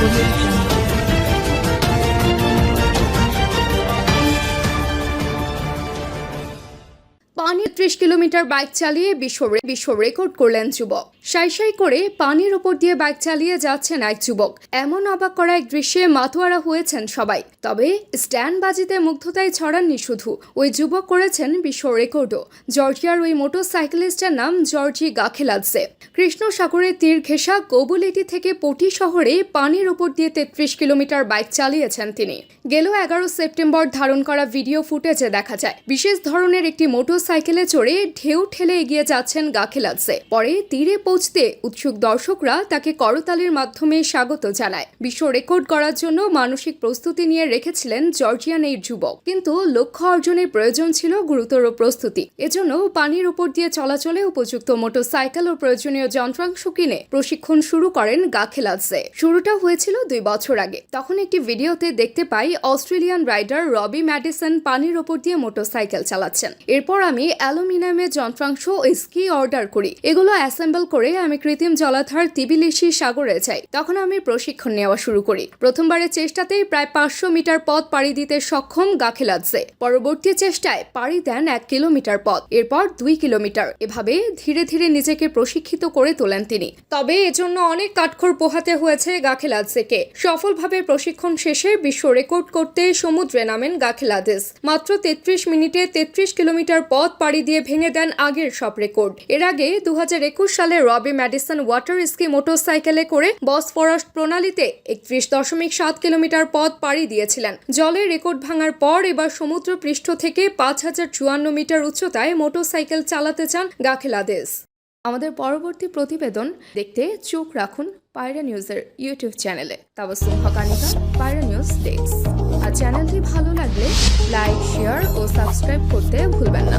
Revolution. Jungle. পানি ত্রিশ kilometre bike চালিয়ে বিশ্ব বিশ্ব রেকর্ড করলেন যুবক। সাই সাই করে পানির ওপর দিয়ে বাইক চালিয়ে যাচ্ছেন এক যুবক। এমন অবাক করা এক দৃশ্যে মাতোয়ারা হয়েছেন সবাই। তবে স্ট্যান্ড বাজিতে মুগ্ধতায় ছড়াননি শুধু, ওই যুবক করেছেন বিশ্ব রেকর্ডও। জর্জিয়ার ওই মোটর সাইকেলিস্টের নাম জর্জি গাখেলাদসে কৃষ্ণ সাগরের তীর ঘেঁষা কোবুলেটি থেকে পটি শহরে পানির ওপর দিয়ে তেত্রিশ কিলোমিটার বাইক চালিয়েছেন তিনি। গেল এগারো সেপ্টেম্বর ধারণ করা ভিডিও ফুটেজে দেখা যায়, বিশেষ ধরনের একটি মোটর সাইকেলে চড়ে ঢেউ ঠেলে এগিয়ে যাচ্ছেন গাখেলাদসে পরে তীরে পৌঁছতে উৎসুক দর্শকরা তাকে করতালির মাধ্যমে স্বাগত জানায়। বিশ্ব রেকর্ড করার জন্য মানসিক প্রস্তুতি নিয়ে রেখেছিলেন জর্জিয়ান এই যুবক। কিন্তু লক্ষ্য অর্জনের প্রয়োজন ছিল গুরুতর প্রস্তুতি। এজন্য পানির উপর দিয়ে চলাচলে উপযুক্ত মোটর সাইকেল ও প্রয়োজনীয় যন্ত্রাংশ কিনে প্রশিক্ষণ শুরু করেন গাখেলাদসে শুরুটা হয়েছিল দুই বছর আগে। তখন একটি ভিডিওতে দেখতে পাই অস্ট্রেলিয়ান রাইডার রবি ম্যাডিসন পানির ওপর দিয়ে মোটরসাইকেল চালাচ্ছেন। এরপর আমি অ্যালুমিনিয়ামের যন্ত্রাংশ স্কি অর্ডার করি। এগুলো অ্যাসেম্বল করে আমি কৃত্রিম জলাধার তিবিলিশি সাগরে যাই। তখন আমি প্রশিক্ষণ নেওয়া শুরু করি। প্রথমবারের চেষ্টাতেই প্রায় পাঁচশো মিটার পথ পাড়ি দিতে সক্ষম গাখেলাদসে পরবর্তী চেষ্টায় পাড়ি দেন এক কিলোমিটার পথ। এরপর দুই কিলোমিটার। এভাবে ধীরে ধীরে নিজেকে প্রশিক্ষিত করে তোলেন তিনি। তবে এজন্য অনেক কাঠখড় পোহাতে হয়েছে গাখেলাদসেকে সফলভাবে প্রশিক্ষণ শেষে বিশ্ব রেকর্ড করতে সমুদ্রে নামেন গাখেলাদেস মাত্র তেত্রিশ মিনিটে তেত্রিশ কিলোমিটার পথ পাড়ি দিয়ে ভেঙে দেন আগের সব রেকর্ড। এর আগে দু হাজার একুশ সালে রবি ম্যাডিসন ওয়াটার স্কি মোটরসাইকেলে করে বস বসফরাস প্রণালীতে একত্রিশ দশমিক সাত কিলোমিটার পথ পাড়ি দিয়েছিলেন। জলের রেকর্ড ভাঙার পর এবার সমুদ্র পৃষ্ঠ থেকে পাঁচ হাজার চুয়ান্ন মিটার উচ্চতায় মোটরসাইকেল চালাতে চান গাখেলাদেস আমাদের পরবর্তী প্রতিবেদন দেখতে চোখ রাখুন পায়রা নিউজের ইউটিউব চ্যানেলে। তাবসুম হকানিকা পায়রা নিউজ ডেস্ক। আর চ্যানেলটি ভালো লাগলে লাইক, শেয়ার ও সাবস্ক্রাইব করতে ভুলবেন না।